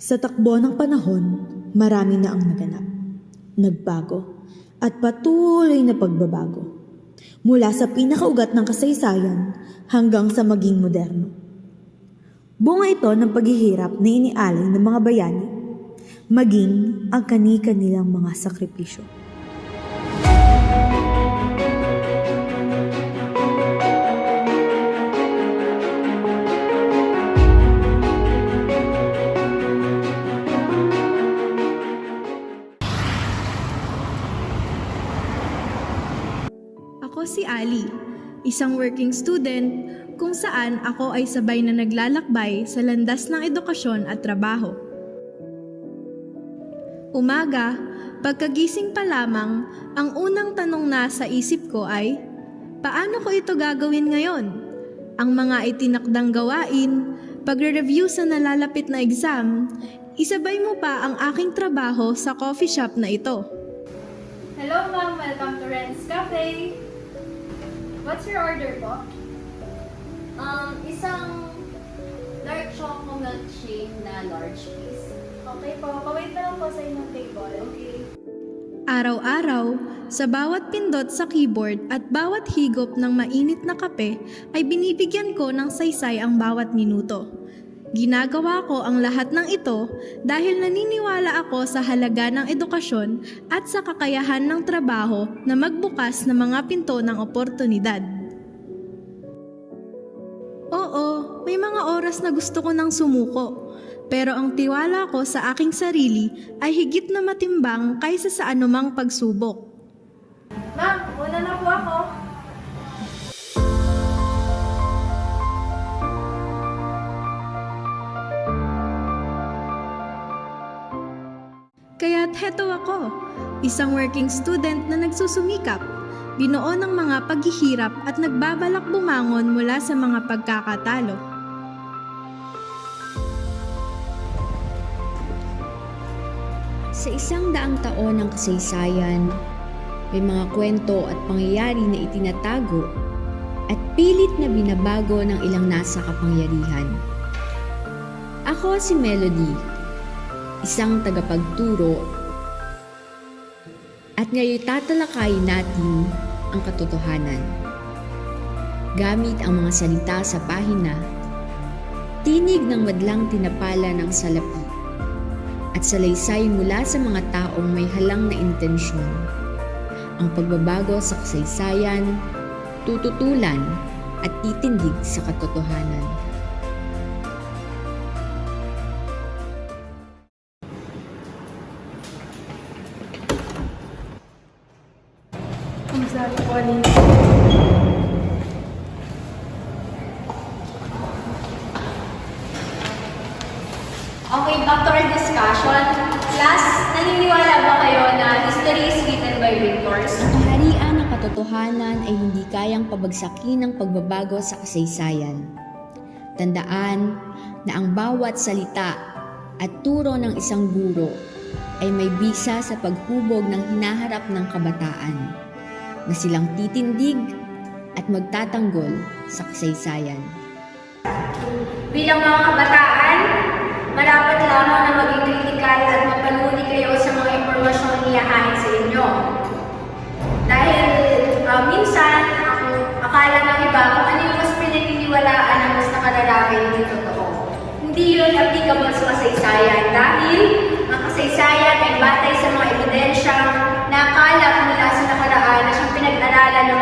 Sa takbo ng panahon, marami na ang naganap, nagbago, at patuloy na pagbabago. Mula sa pinakaugat ng kasaysayan hanggang sa maging moderno. Bunga ito ng paghihirap na inialay ng mga bayani, maging ang kani-kanilang mga sakripisyo. Ali, isang working student kung saan ako ay sabay na naglalakbay sa landas ng edukasyon at trabaho. Umaga, pagkagising pa lamang, ang unang tanong na sa isip ko ay, paano ko ito gagawin ngayon? Ang mga itinakdang gawain, pagre-review sa nalalapit na exam, isabay mo pa ang aking trabaho sa coffee shop na ito. Hello ma'am, welcome to Ren's Cafe. What's your order po? Um, isang dark choco milkshake na large piece. Okay po, pawait na lang po sa inyong table. Okay. Araw-araw, sa bawat pindot sa keyboard at bawat higop ng mainit na kape ay binibigyan ko ng saysay ang bawat minuto. Ginagawa ko ang lahat ng ito dahil naniniwala ako sa halaga ng edukasyon at sa kakayahan ng trabaho na magbukas ng mga pinto ng oportunidad. Oo, may mga oras na gusto ko nang sumuko. Pero ang tiwala ko sa aking sarili ay higit na matimbang kaysa sa anumang pagsubok. Kaya't heto ako, isang working student na nagsusumikap, binuo ng mga paghihirap at nagbabalak bumangon mula sa mga pagkakatalo. Sa isang daang taon ng kasaysayan, may mga kwento at pangyayari na itinatago at pilit na binabago ng ilang nasa kapangyarihan. Ako si Melody, isang tagapagturo at ngayon tatalakayin natin ang katotohanan. Gamit ang mga salita sa pahina, tinig ng madlang tinapala ng salapi at salaysay mula sa mga taong may halang na intensyon. Ang pagbabago sa kasaysayan, tututulan at titindig sa katotohanan. Okay, back to our discussion. Class, naniniwala ba kayo na history is written by victors? Ang katotohanan ay hindi kayang pabagsakin ng pagbabago sa kasaysayan. Tandaan na ang bawat salita at turo ng isang guro ay may bisa sa paghubog ng hinaharap ng kabataan na silang titindig at magtatanggol sa kasaysayan. Bilang mga kabataan, marapat lamang na maging kritikal at mapanuri kayo sa mga impormasyong iyahain sa inyo. Dahil uh, minsan, ang akala ng iba kung ano yung mas pinaniniwalaan na mas nakararabi hindi totoo. Hindi yun applicable sa kasaysayan dahil ang kasaysayan ay batay sa mga ebidensya na akala mula sa nakaraan na siyang pinag-aralan ng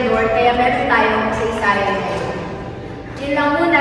historiador kaya meron tayong kasaysayan ngayon. Yun lang muna,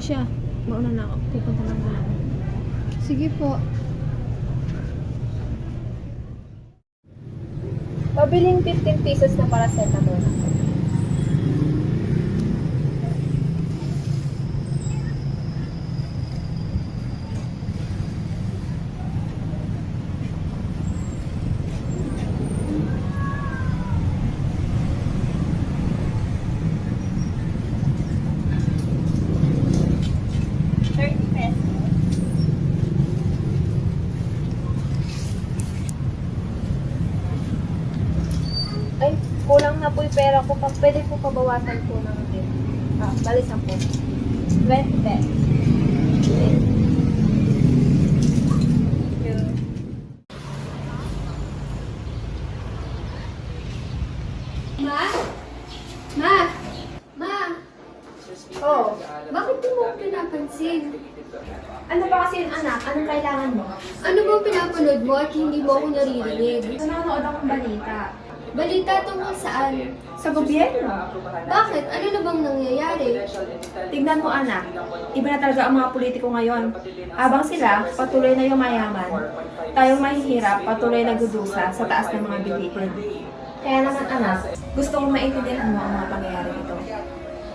Siya, mauna na ako. Pupunta na ako. Sige po. Pabiling 15 pesos na paracetamol. Ay, kulang na po yung pera ko. Pa- Pwede po pabawasan po ng tip. Ah, bali 10. 20 pesos. Ma? Ma? Ma? Oh, bakit di mo ako pinapansin? Ano ba kasi yung anak? Anong kailangan mo? Ano bang pinapanood mo at hindi mo ako naririnig? Nanonood akong balita. Balita tungkol saan? Sa gobyerno. Bakit? Ano na bang nangyayari? Tignan mo anak, iba na talaga ang mga politiko ngayon. Habang sila, patuloy na yumayaman. Tayong mahihirap, patuloy nagdudusa sa taas ng mga bilihin. Kaya naman anak, gusto kong maintindihan mo ang mga pangyayari ito.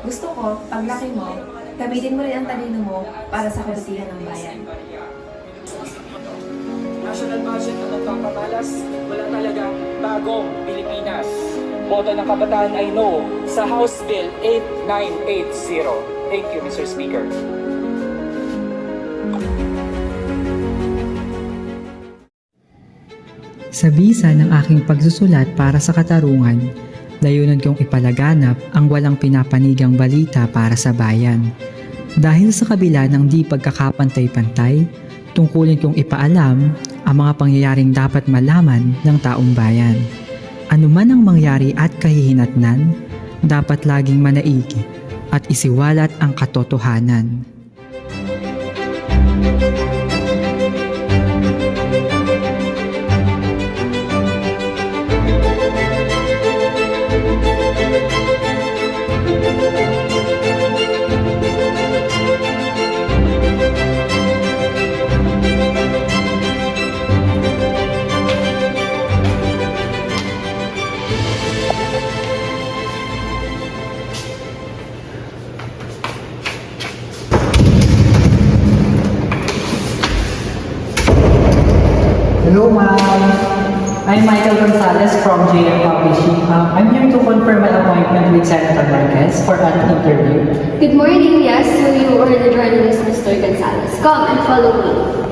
Gusto ko, paglaki mo, gamitin mo rin ang talino mo para sa kabutihan ng bayan. National budget na nagpapamalas, wala talagang bagong Pilipinas. Boto ng kabataan ay no sa House Bill 8980. Thank you, Mr. Speaker. Sa bisa ng aking pagsusulat para sa katarungan, layunan kong ipalaganap ang walang pinapanigang balita para sa bayan. Dahil sa kabila ng di pagkakapantay-pantay, tungkulin kong ipaalam ang mga pangyayaring dapat malaman ng taong bayan. Ano man ang mangyari at kahihinatnan, dapat laging manaigi at isiwalat ang katotohanan. Hello, ma'am. I'm Michael Gonzalez from JM Publishing. Um, I'm here to confirm my appointment with Senator Marquez for an interview. Good morning, yes, to you or the journalist, Mr. Gonzalez. Come and follow me.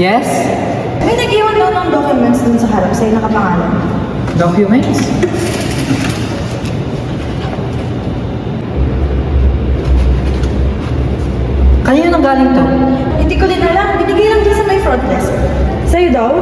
Yes? May nag-iwan daw ng documents dun sa harap sa'yo nakapangalan. Documents? Kanino nang galing to? Hindi ko din alam. Binigay lang din sa may front desk. Sa'yo daw?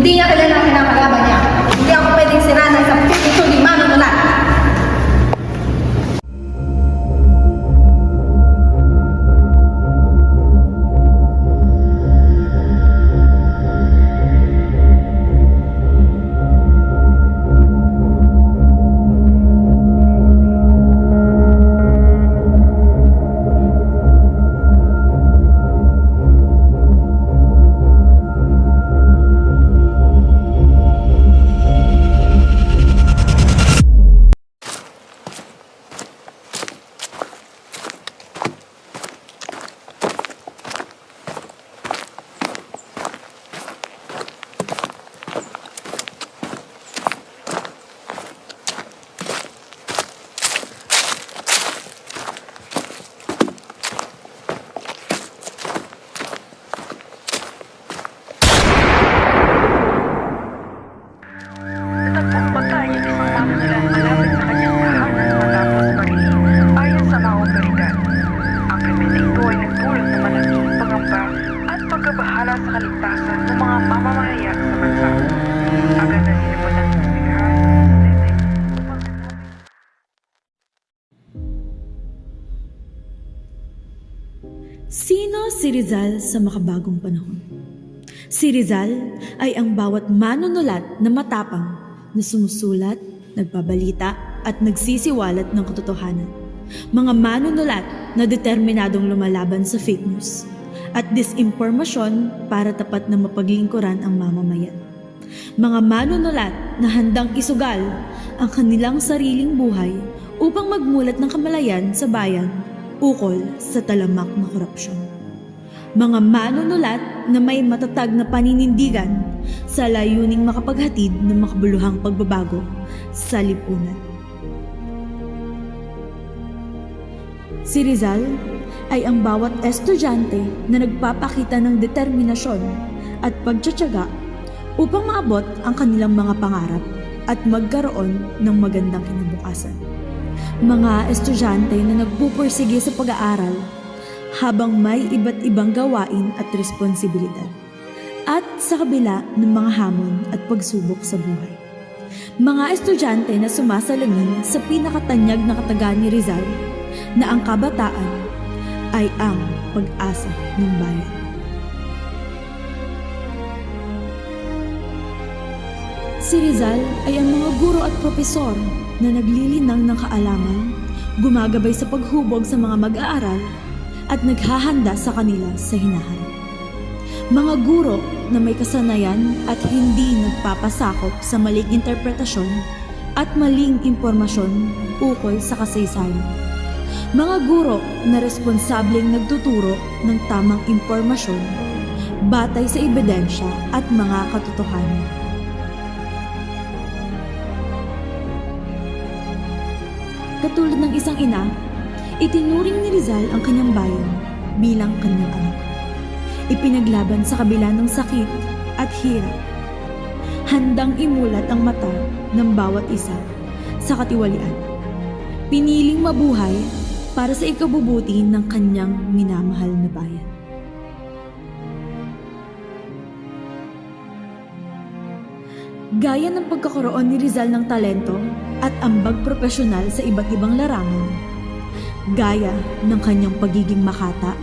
Hindi niya kilala sa makabagong panahon? Si Rizal ay ang bawat manunulat na matapang na sumusulat, nagbabalita at nagsisiwalat ng katotohanan. Mga manunulat na determinadong lumalaban sa fake news at disinformasyon para tapat na mapaglingkuran ang mamamayan. Mga manunulat na handang isugal ang kanilang sariling buhay upang magmulat ng kamalayan sa bayan ukol sa talamak na korupsyon. Mga manunulat na may matatag na paninindigan sa layuning makapaghatid ng makabuluhang pagbabago sa lipunan. Si Rizal ay ang bawat estudyante na nagpapakita ng determinasyon at pagtsatsaga upang maabot ang kanilang mga pangarap at magkaroon ng magandang kinabukasan. Mga estudyante na nagpupursige sa pag-aaral habang may iba't ibang gawain at responsibilidad at sa kabila ng mga hamon at pagsubok sa buhay. Mga estudyante na sumasalamin sa pinakatanyag na katagan ni Rizal na ang kabataan ay ang pag-asa ng bayan. Si Rizal ay ang mga guro at propesor na naglilinang ng kaalaman, gumagabay sa paghubog sa mga mag-aaral, at naghahanda sa kanila sa hinaharap. Mga guro na may kasanayan at hindi nagpapasakop sa maling interpretasyon at maling impormasyon ukol sa kasaysayan. Mga guro na responsableng nagtuturo ng tamang impormasyon batay sa ebidensya at mga katotohanan. Katulad ng isang ina, itinuring ni Rizal ang kanyang bayan bilang kanyang anak. Ipinaglaban sa kabila ng sakit at hirap. Handang imulat ang mata ng bawat isa sa katiwalian. Piniling mabuhay para sa ikabubuti ng kanyang minamahal na bayan. Gaya ng pagkakaroon ni Rizal ng talento at ambag profesional sa iba't ibang larangan, gaya ng kanyang pagiging makata,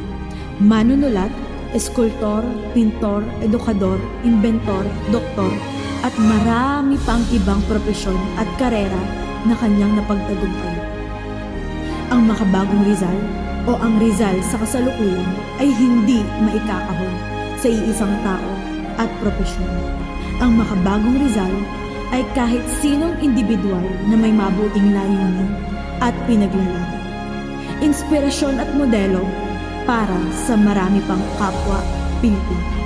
manunulat, eskultor, pintor, edukador, inventor, doktor, at marami pang ibang propesyon at karera na kanyang napagtagumpayan. Ang makabagong Rizal o ang Rizal sa kasalukuyan ay hindi maikakahon sa iisang tao at propesyon. Ang makabagong Rizal ay kahit sinong individual na may mabuting layunin at pinaglalaban. Inspirasyon at modelo para sa marami pang kapwa Pilipino.